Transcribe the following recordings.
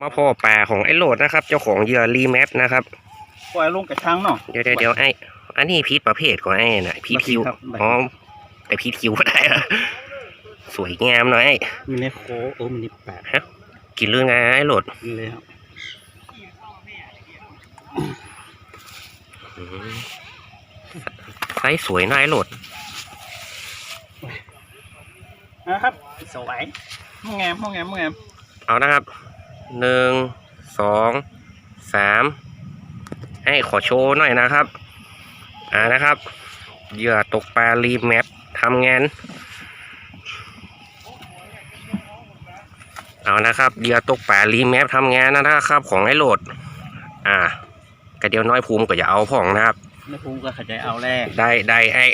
มาพ่อป่าของไอ้โหลดนะครับ เจ้าของเหยื่อรีแมปนะครับปล่อยลงกระชังเนาะเดี๋ยวเดี๋ยวเดี๋ยวไอ้อันนี้พีทประเภทของไอ้น่ะพีทคิวครับอ๋อไอพีทคิวก็ได้เหรอสวยงามหน่อยไอ้มีในโคเออมันนี่แปดกินเรื่องไงไอ้โหลดนี่เลยครับอืมไซส์สวยหน่อยไอ้โหลดนะครับสวยห้องแงมห้องแงมห้องแงมเอานะครับ หนึ่งสองสามให้ขอโชว์หน่อยนะครับ อ่านะครับ เหยื่อตกปลารีแมปทำงาน เอานะครับ เหยื่อตกปลารีแมปทำงานนะครับ ของไอ้โหลด อ่ากระเดียวน้อยภูมิก็จะเอาผ่องนะครับนภูมิก็ขยายเอาแรกได้ได้ไอ้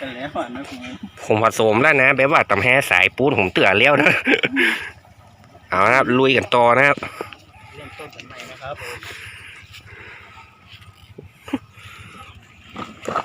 กันแล้วอะนภูมิผมผสมแล้วนะแบบว่าตำแห่สายปูนผมเตือนแล้วนะ เอานะครับลุยกันต่อนะครับเริ่มต้นกันใหม่นะครับผมครับ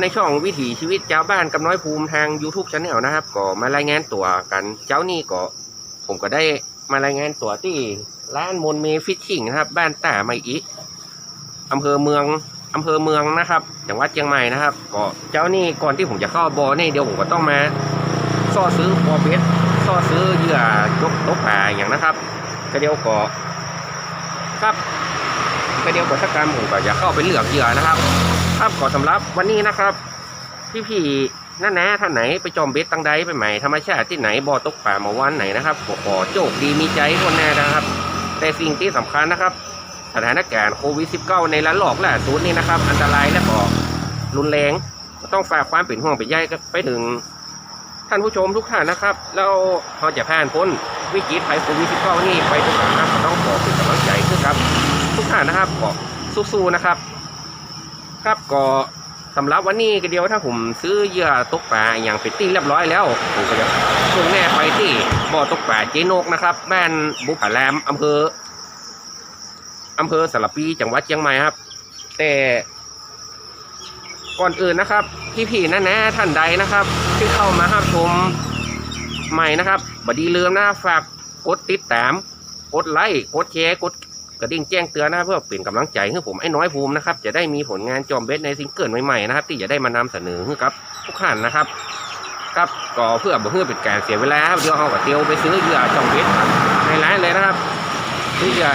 ในช่องวิถีชีวิตเจ้าบ้านกับน้อยภูมิทาง YouTube c h anel นะครับ ก็มารายงานตัวกันเจ้านี่ก็ผมก็ได้มารายงานตัวที่ร้านมนเมฟิชชิ่งนะครับ บ้านต่าไมอิอำเภอเมืองอำเภอเมืองนะครับจังหวัดเชียงใหม่นะครับ ก็เจ้านี่ก่อนที่ผมจะเข้าบอนี่เดี๋ยวผมก็ต้องมาซ่อซื้อปอเบสซ่อซื้อเหยื่อยกตกปลาอย่างนะครับก็เดี๋ยวก็ครับก็เดี๋ยวก็สักการผมก็จะเข้าไปเลือกเหยื่อนะครับ ครับขอสำหรับวันนี้นะครับ พี่ๆนั่นนะท่านไหนไปจอมเบ็ดตังใดไปใหม่ธรรมชาติที่ไหนบ่อตกป่ามาวันไหนนะครับขอขอโชคดีมีใจคนแน่นะครับ แต่สิ่งที่สำคัญนะครับ สถานการณ์โควิด -19 ในระลอกล่าสุดนี้นะครับ อันตรายและก็รุนแรงต้องฝากความเป็นห่วงเป็นใยกันไปถึงท่านผู้ชมทุกท่านนะครับแล้วเราจะผ่านพ้นวิกฤตภัยโควิด -19 นี่ไปทุกท่านนะครับต้องขอเป็นกำลังใจขึ้นครับ ทุกท่านนะครับขอสู้ๆนะครับ ครับก็สำหรับวันนี้ก็เดียวถ้าผมซื้อเหยื่อตกปลาอย่างเป็นที่เรียบร้อยแล้วผมก็จะส่งแน่ไปที่บ่อตกปลาเจนกนะครับบ้านบุผาแรมอำเภออำเภอสารปีจังหวัดเชียงใหม่ครับ แต่ก่อนอื่นนะครับ พี่ๆนะนะท่านใดนะครับ ที่เข้ามารับชมใหม่นะครับบดีเลืมนะฝากกดติดตาม กดไลค์กดแชร์กด กระดิ่งแจ้งเตือนนะเพื่อเป็นกำลังใจให้ผมไอ้น้อยภูมินะครับจะได้มีผลงานจอมเบสในซิงเกิลใหม่ๆนะครับที่จะได้มานำเสนอให้กับทุกท่านนะครับครับก็เพื่อบ่เพื่อเป็นการเสียเวลาครับเดี๋ยวเอากับเตียวไปซื้อเหยื่อจอมเบสในร้านเลยนะครับซื้อเหยื่อ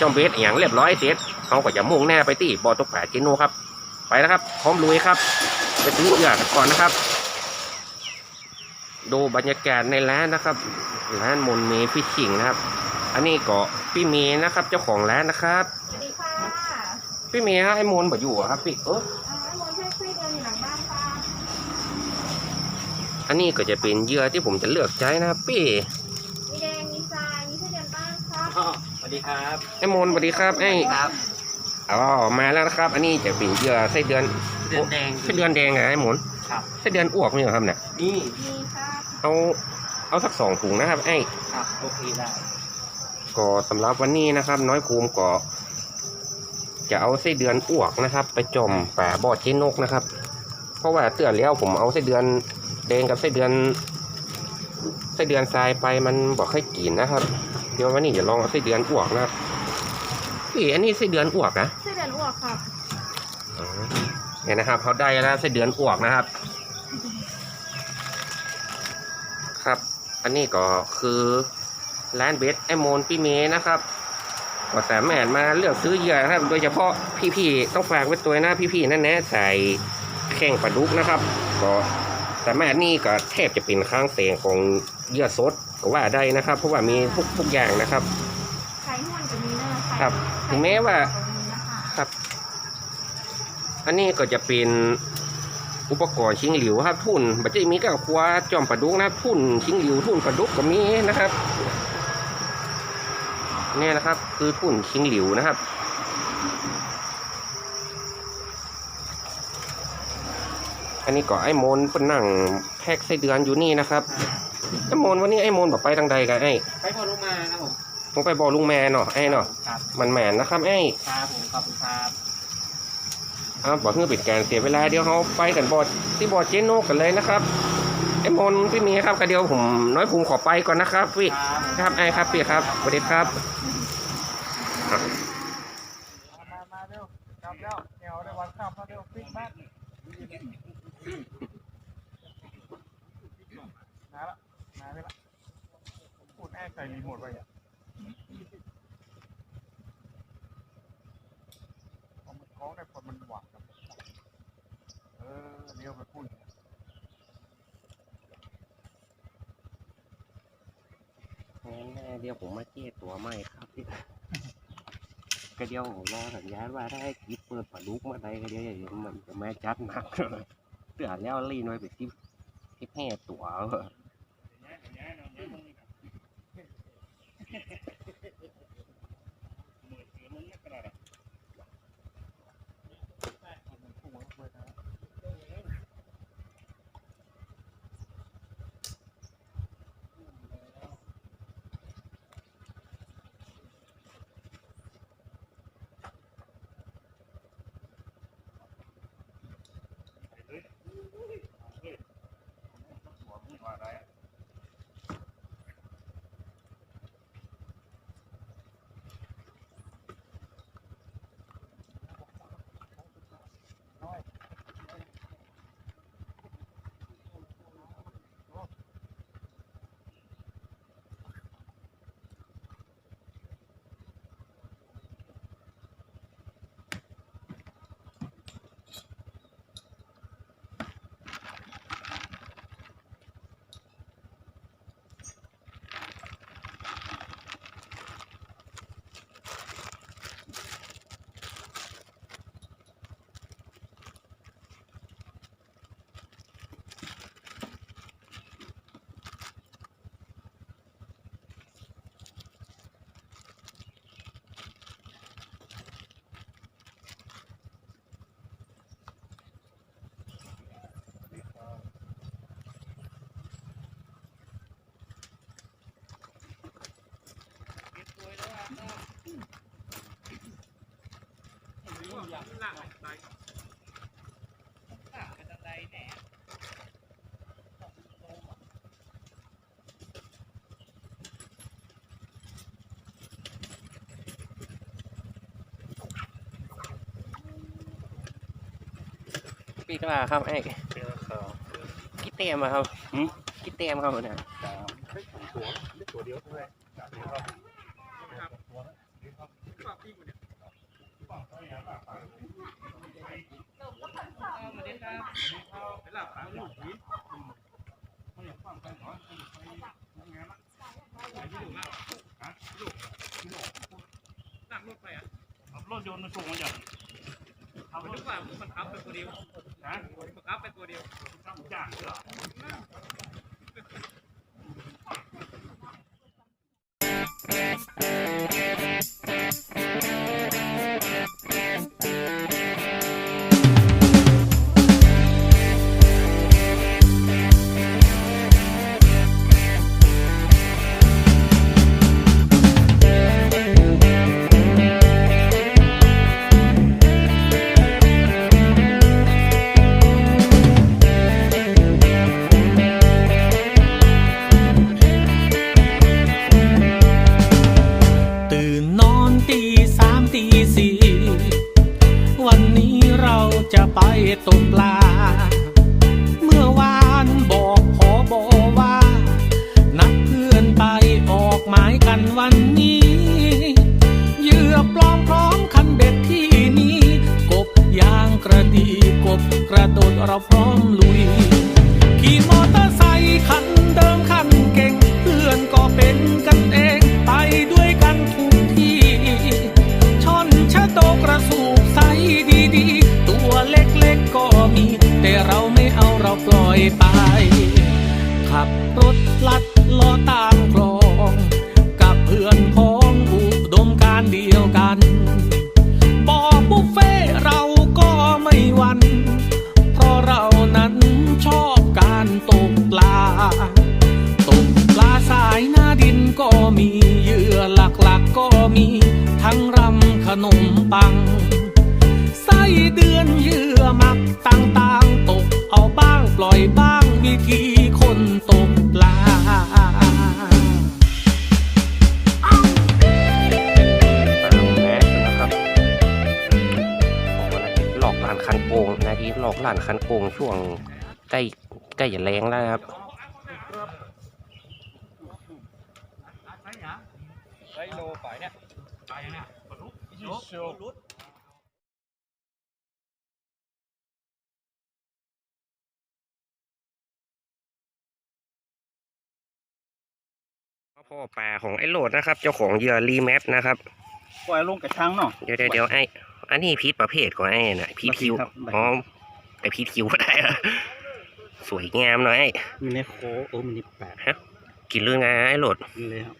จอมเบสอย่างเรียบร้อยเสร็จเขาก็จะมุ่งหน้าไปที่บอตกปลาเจโนครับ ไปนะครับ พร้อมลุยครับ ไปซื้อเหยื่อกันก่อนนะครับ ดูบรรยากาศในร้านนะครับร้านมนเมฟิชชิงนะครับ อันนี้ก็พี่เมย์นะครับ เจ้าของร้านนะครับ สวัสดีค่ะพี่เมย์ฮะไอ้มนบ่อยู่อะครับพี่เอออ่าไอ้มนต์ให้คุยเดินอยู่หลังบ้านค่ะอันนี้ก็จะเป็นเหยื่อที่ผมจะเลือกใช้นะครับพี่มีแดงมีทรายมีเส้นเดือนบ้างครับอ๋อสวัสดีครับไอ้มนสวัสดีครับไอ้ครับอ๋อมาแล้วนะครับ อันนี้จะเป็นเหยื่อไส้เดือนเดือนแดง ไส้เดือนแดงอะไอ้หมนครับ ไส้เดือนอ้วกนี่เหรอครับเนี่ยนี่ มีค่ะเอาเอาสักสองถุงนะครับไอ้ครับโอเคได้ ก็สำหรับวันนี้นะครับ น้อยภูมิก็จะเอาไส้เดือนอ้วกนะครับ ไปจมป่าบ่อเจนกนะครับ เพราะว่าเตือนแล้วผมเอาไส้เดือนแดงกับไส้เดือนไส้เดือนทรายไปมันบอกให้กินนะครับ เดี๋ยววันนี้จะลองเอาไส้เดือนอ้วกนะครับพี่อันนี้ไส้เดือนอ้วกนะเส้นเดือนอ้วกค่ะอ๋อเนี่ยนะครับเขาได้แล้วไส้เดือนอ้วกนะครับ ครับ อันนี้ก็คือ ร้านเบสไอโมนพี่เมย์นะครับก็สามารถมาเลือกซื้อเหยื่อนะครับ โดยเฉพาะพี่ๆต้องฝากไว้ตัวนะพี่ๆนั่นนะใส่แข่งปลาดุกนะครับ ก็สามารถนี่ก็แทบจะเป็นข้างเสียงของเหยื่อสดก็ว่าได้นะครับ เพราะว่ามีทุกทุกอย่างนะครับไข่ห้วนจะมีเนอร์ไข่ครับถึงแม้ว่าไข่มีนะคะครับ อันนี้ก็จะเป็นอุปกรณ์ชิงหลิวครับ ทุ่นบัจจะมีกับครัวจอมปลาดุกนะครับทุ่นชิงหลิวทุ่นปลาดุกก็มีนะครับเนี่ยนะครับ คือทุ่นชิงหลิวนะครับ อันนี้ก็ไอ้โมนเป็นนั่งแพ็กไส้เดือนอยู่นี่นะครับไอ้โมนวันนี้ไอ้โมนแบบไปทางใดกันไอ้ไปพอลงมาครับผมผมไปบอกลุงแม่เนาะไอ้เนาะครับมันแมนนะครับไอ้ครับผมขอบคุณครับอ่าบอกเพื่อเป็นการเสียเวลาเดี๋ยวเขาไปกันบอดที่บอดเจนโนกันเลยนะครับไอ้มนพี่มีครับกระเดียวผมน้อยภูมิขอไปก่อนนะครับพี่ครับครับไอ้ครับพี่ครับสวัสดีครับ มามาเร็วกลับแล้วเดี๋ยวได้วันข้ามมาเร็วฟิกบ้านมาละมาไปละพูดแอบใส่รีโมทไว้อะเอามันคล้องได้คนมันหวังกับเออเลี้ยวไปพูด เดี๋ยวผมมาเจ๊ตัวใหม่ครับพี่ก็เดียวรอสัญญาณว่าได้คิบเปิดปลาดุกมาได้ก็เดียวอย่างมันจะแม่จัดหนักเตือนแล้วรีน้อยไปที่ที่แพ้ตัว ปีกลาครับไอ้เจอเขากี่เต็มอะครับหืมกี่เต็มครับเนี่ยสามเฮ้ยตัวได้ตัวเดียวเท่าไหร่สามเดียวค รับตัวละเดียวครับรถยนต์มันส่งมาจากเอารถว่ามันขับไปตัวเดียวนะมันขับไปตัวเดียวตั้งจ้างเหรอ แต่เราไม่เอาเราปล่อยไป ขับรถลัดล้อตามคลอง กับเพื่อนพ้องอุดมการเดียวกันบอบุฟเฟ่เราก็ไม่วัน เพราะเรานั้นชอบการตกปลา ตกปลาสายหน้าดินก็มีเหยื่อหลักๆก็มี ทั้งรำขนมปัง ทีหลอกหลานคันโกงช่วงใกล้ใกล้จะแรงแล้วนะครับไซโลไปเนี่ยไปเนี่ยบรรลุยูโชรุดพ่อป่าของไอ้โหลดนะครับ เจ้าของเหยื่อรีแมปนะครับปล่อยลงกระชังเนาะเดี๋ยวเดี๋ยวเดี๋ยวไอ้อันนี้พีทประเภทของไอ้น่ะพีทคิวครับอ๋อ ไอพีทคิวก็ได้อะสวยงามหน่อยไอ้มีในโคโอ้มีในแปดกินเรื่องไงไอ้โหลดเลยครับ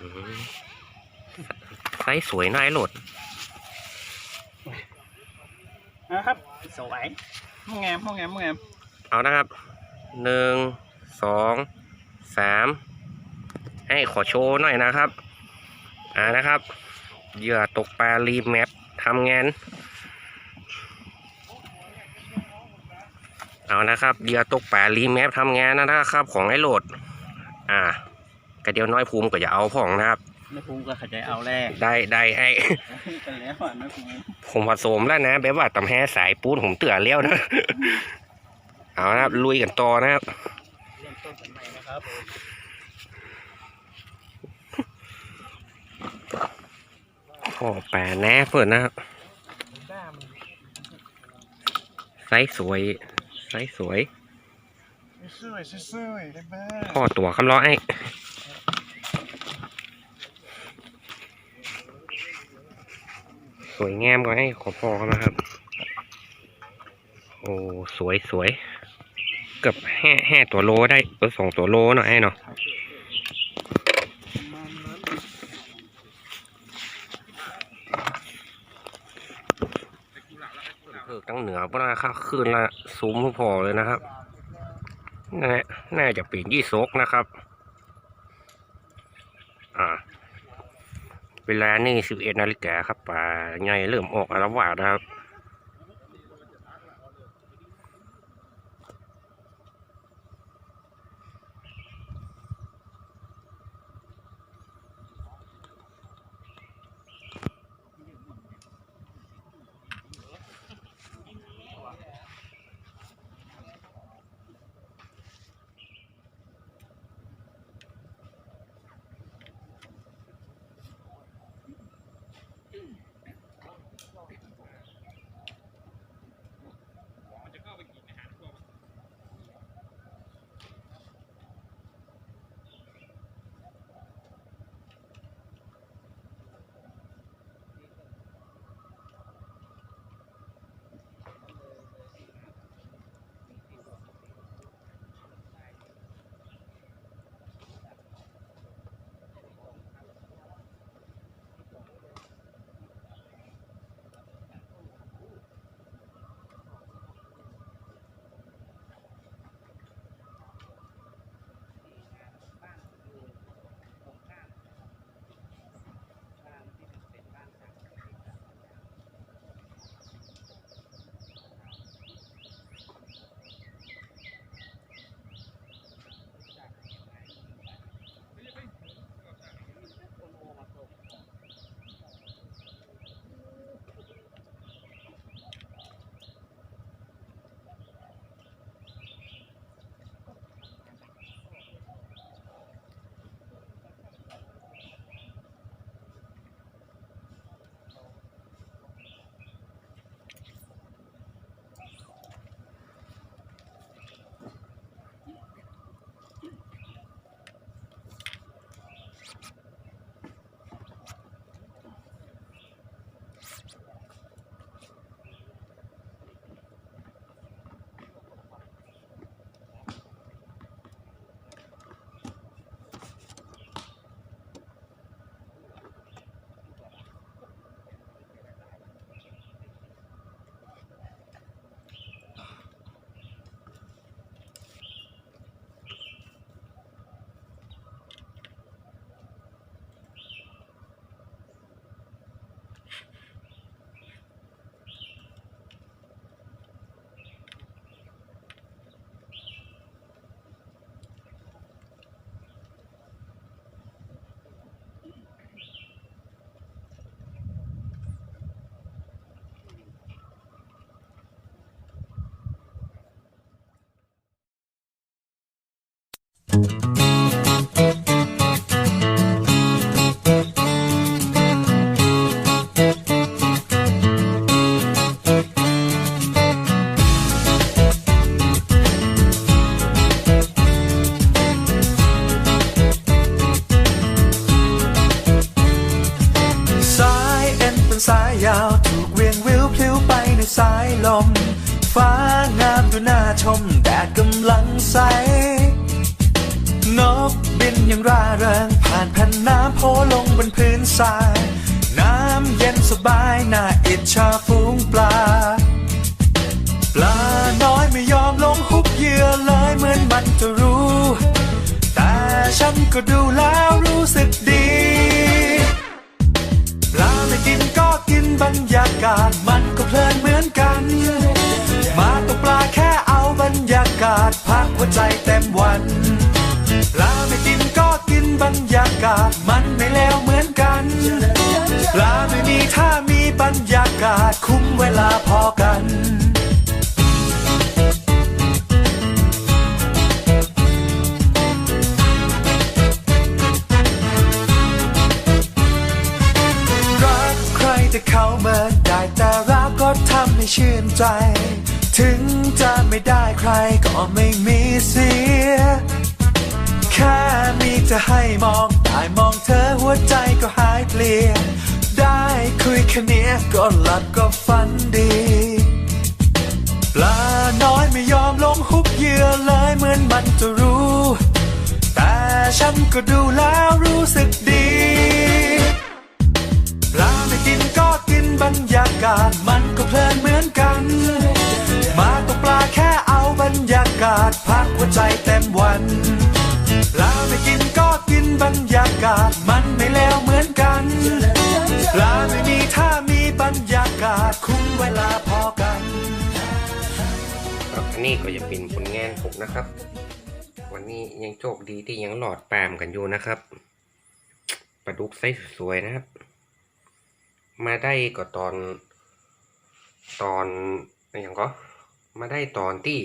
อืมไซส์สวยหน่อยไอ้โหลดนะครับสวยห้องแงมห้องแงมห้องแงมเอานะครับหนึ่งสองสามให้ขอโชว์หน่อยนะครับ อ่านะครับ เหยื่อตกปลารีแมปทำงาน เอานะครับเหยื่อตกปลารีแมปทำงานนะครับ ของไอ้โหลด อ่ากระเดียวน้อยภูมิก็จะเอาของนะครับไม่ภูมิก็ขยายเอาแรกได้ได้ไอ้กันแล้วอะไม่ภูมิผมผสมแล้วนะแบบว่าตำแห้สายปูนผมเตือนแล้วนะเอานะครับลุยกันต่อนะครับเริ่มต้นกันใหม่นะครับ พ่อแปรแน่เปิดนะครับไซส์สวยไซส์สวยสวยสวยได้ไหมพ่อตัวคำร้อไอ้สวยงามกว่าไอ้ขอพอเขานะครับ โอ้ สวยสวยเกือบแห่แห่ตัวโลได้เออสองตัวโลหน่อยไอ้เนาะ กตั้งเหนือปนะค่าคืนละซุ้มพอเลยนะครับน่าน่าจะปีนยี่ซกนะครับ อ่า เวลานี่สิบเอ็ดนาฬิกาครับป่าใหญ่เริ่มออกอารวาสนะครับ ชมแดดกำลังใส นกบินอย่างร่าเริงผ่านแผ่นน้ำโผลงบนพื้นทราย น้ำเย็นสบายน่าอิจฉาฝูงปลา ปลาน้อยไม่ยอมลงหุบเหยื่อเลยเหมือนมันจะรู้ แต่ฉันก็ดูแล้วรู้สึกดีปลาไม่กินก็กินบรรยากาศมันก็เพลินเหมือนกันากาศพักหัวใจเต็มวันปลาไม่กินก็กินบรรยากาศมันไม่เลวเหมือนกันปลาไม่มีถ้ามีบรรยากาศคุ้มเวลาพอกันรักใครแต่เขาเมินได้แต่รักก็ทำให้ชื่นใจ ถึงจะไม่ได้ใครก็ไม่มีเสีย แค่มีจะให้มองได้มองเธอหัวใจก็หายเปลี่ยนได้คุยแค่เนี้ยก็หลับก็ฝันดีปลาน้อยไม่ยอมลงหุบเหยื่อเลยเหมือนมันจะรู้ แต่ฉันก็ดูแล้วรู้สึกดีปลาไม่กินก็กินบรรยากาศมันก็เพลินเหมือนกัน ปลาแค่เอาบรรยากาศพักหัวใจเต็มวัน ปลาไม่กินก็กินบรรยากาศมันไม่เลวเหมือนกันร้าไม่มีถ้ามีบรรยากาศคุ้มเวลาพอกัน ครับอันนี้ก็จะเป็นผลงานผมนะครับ วันนี้ยังโชคดีที่ยังหลอดแปมกันอยู่นะครับปลาดุกไซส์สวยๆนะครับ มาได้ก็ตอนตอนอย่างก็ มาได้ตอนที่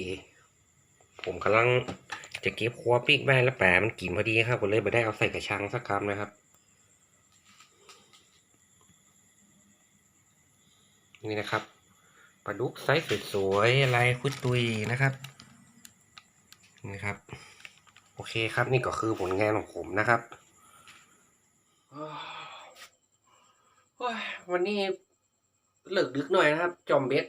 ผมกำลังจะเก็บคัวปีกแม่แล้วแปมมันกินพอดีครับก็เลยไม่ได้เอาใส่กระชังสักคำนะครับ นี่นะครับปลาดุกไซส์สวยๆลายคุดตุยนะครับนี่ครับ โอเคครับนี่ก็คือผลงานของผมนะครับวันนี้เลิกดึกหน่อยนะครับ จอมเบ็ด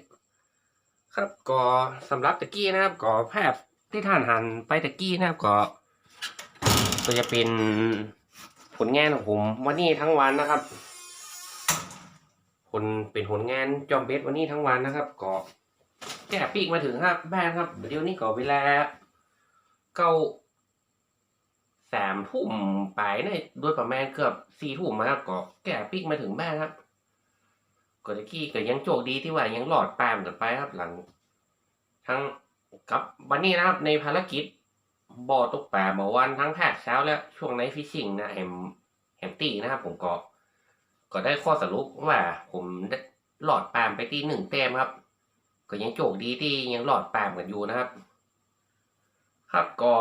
ครับก็สำหรับตะกี้นะครับก็ภาพที่ท่านหันไปตะกี้นะครับก็ ก็จะเป็นผลงานของผมวันนี้ทั้งวันนะครับ ผลเป็นผลงานจอมเบ็ดวันนี้ทั้งวันนะครับ ก็แก่ปีกมาถึงครับบ้านครับเดี๋ยวนี้ก็เวลาเก้าสามทุ่มไปในโดยประมาณเกือบสี่ทุ่มนะครับก็แก่ปีกมาถึงบ้านครับ ก็ตะกี้ก็ยังโชคดีที่ว่ายังหลอดแปมกันไปครับหลัง ทั้งกับวันนี้นะครับในภารกิจบ่อตกแปลาเมื่อวันทั้งแพทย์เช้าและช่วงไนฟิชชิ่งนะแฮมแฮมตี้นะครับผมก็ ก็ได้ข้อสรุปว่าผมได้หลอดแปมไปที่หนึ่งแต้มครับ ก็ยังโชคดีที่ยังหลอดแปมกันอยู่นะครับ ครับก็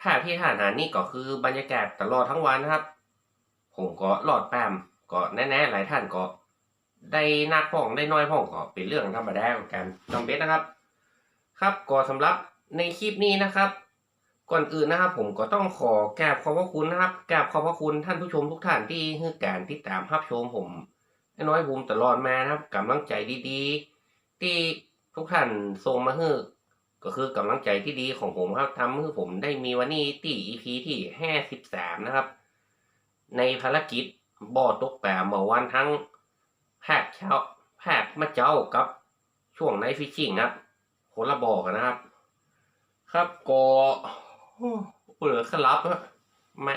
ภาพที่ท่านหานี่ก็คือบรรยากาศตลอดทั้งวันนะครับ ผมก็หลอดแปมก็แน่ๆหลายท่านก็ ได้นักพ่องได้น้อยพ่องก็เป็นเรื่องธรรมดาของการจอมเบ็ดนะครับ ครับก็สำหรับในคลิปนี้นะครับ ก่อนอื่นนะครับ ผมก็ต้องขอกราบขอบพระคุณนะครับกราบขอบพระคุณท่านผู้ชมทุกท่านที่ให้การติดตามรับชมผมน้อยภูมิตลอดมานะครับกำลังใจดีๆ ที่ทุกท่านส่งมาให้ก็คือกำลังใจที่ดีของผมครับทำให้ผมได้มีวันนี้ที่ EP ที่ห้าสิบสามนะครับ ในภารกิจบ่อตกแปลเมื่อวันทั้งภาคเช้าภาคมาเจ้ากับช่วงไนฟิชชิ่งนะครับคนละบ่อกันนะครับ ครับก็โอ้เปิดขลับมา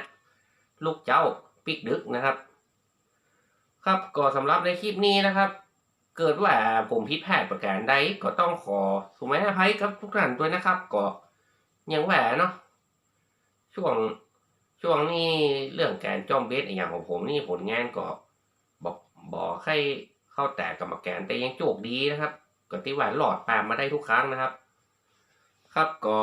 ลูกเจ้าปิกดึกนะครับ ครับก็สำหรับในคลิปนี้นะครับ เกิดว่าผมผิดพลาดประการใดก็ต้องขอสุมาอภัยกับทุกท่านด้วยนะครับ ก็ยังแหวเนาะช่วง ช่วงนี้เรื่องการจอมเบสอย่างของผมนี่ผลงานก็บอกบอกให้เข้าแต่กรรมการแต่ยังโจกดีนะครับก็ที่ว่าหลอดตามมาได้ทุกครั้งนะครับ ครับก็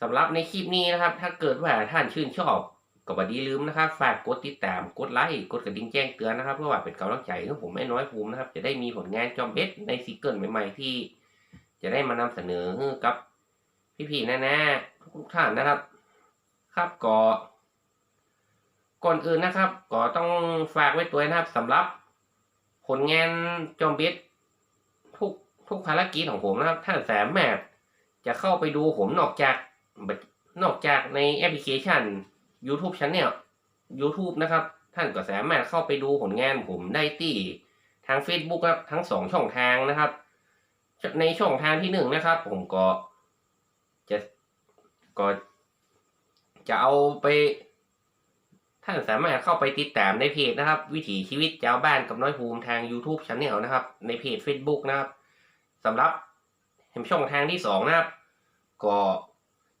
สำหรับในคลิปนี้นะครับ ถ้าเกิดว่าท่านชื่นชอบก็บดีลืมนะครับ ฝากกดติดตามกดไลค์กดกระดิ่งแจ้งเตือนนะครับเพื่อว่าเป็นกำลังใจให้ผมไม่น้อยภูมินะครับ จะได้มีผลงานจอมเบ็ดในซิงเกิลใหม่ๆที่ จะได้มานำเสนอกับพี่ๆแน่ๆทุกท่านนะครับ ครับก็ก่อนอื่นนะครับ ก็ต้องฝากไว้ตัวนะครับสำหรับ ผลงานจอมบ็ดทุกทุกภารกิจของผมนะครับ ท่านสามารถจะเข้าไปดูผมนอกจากนอกจากในแอปพลิเคชัน YouTube Channel YouTube นะครับ ท่านก็สามารถเข้าไปดูผลงานผมได้ที่ทาง Facebook ครับทั้งสองช่องทางนะครับ ในช่องทางที่หนึ่งนะครับ ผมก็จะก็ จะเอาไป ท่านสามารถเข้าไปติดตามในเพจนะครับ วิถีชีวิตชาวบ้านกับน้อยภูมิทาง YouTube c h anel นะครับ ในเพจ Facebook นะครับสำหรับช่องทางที่สองนะครับ ก็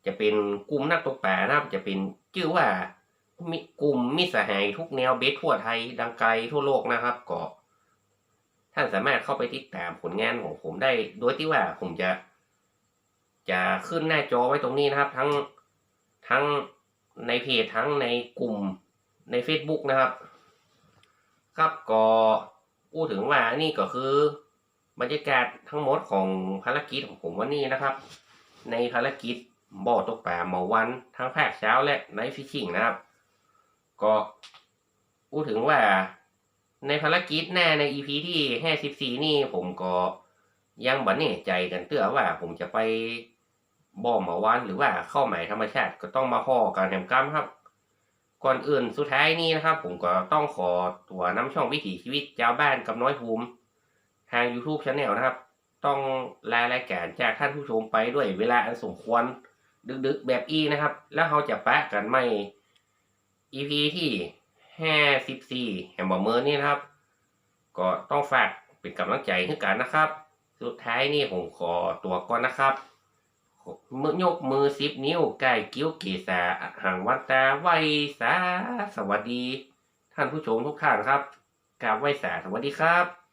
จะเป็นกลุ่มนักตกปลานะครับ จะเป็นชื่อว่ามีกลุ่มมิสหายทุกแนวเบสทั่วไทยดังไกลทั่วโลกนะครับก็ท่านสามารถเข้าไปติดตามผลงานของผมได้ โดยที่ว่าผมจะ จะขึ้นหน้าจอไว้ตรงนี้นะครับ ทั้งทั้ง ในเพจทั้งในกลุ่มใน Facebook นะครับ ครับก็พูดถึงว่านี่ก็คือบรรยากาศทั้งหมดของภารกิจของผมวันนี้นะครับ ในภารกิจบ่อตกปลาเมื่อวันทั้งภาคเช้าและไนท์ฟิชชิงนะครับ ก็พูดถึงว่าในภารกิจแน่ใน EP ที่ห้าสิบสี่นี่ผมก็ยังบันแน่ใจกันเตื้อว่าผมจะไป บ่อมื่อวันหรือว่าเข้าใหมายธรรมชาติก็ต้องมาห่อการแหมกรรมครับ ก่อนอื่นสุดท้ายนี้นะครับ ผมก็ต้องขอตัวน้ำช่องวิถีชีวิตชาวบ้านกับน้อยภูมิทาง YouTube Channel นะครับ ต้องลารายการจากท่านผู้ชมไปด้วยเวลาอันสมควร ดึกๆแบบอีนะครับ แล้วเขาจะแปะกันไม่ EP ที่ห้าสิบสี่แฮมเบอร์เมอร์นี่นะครับ ก็ต้องฝากเป็นกำลังใจให้กันนะครับ สุดท้ายนี่ผมขอตัวก่อนนะครับ มือยกมือสิบนิ้วใกล้กิ้วเกษาห่างวันตาไวสา สวัสดี ท่านผู้ชมทุกท่านครับกราบไหวสา สวัสดีครับ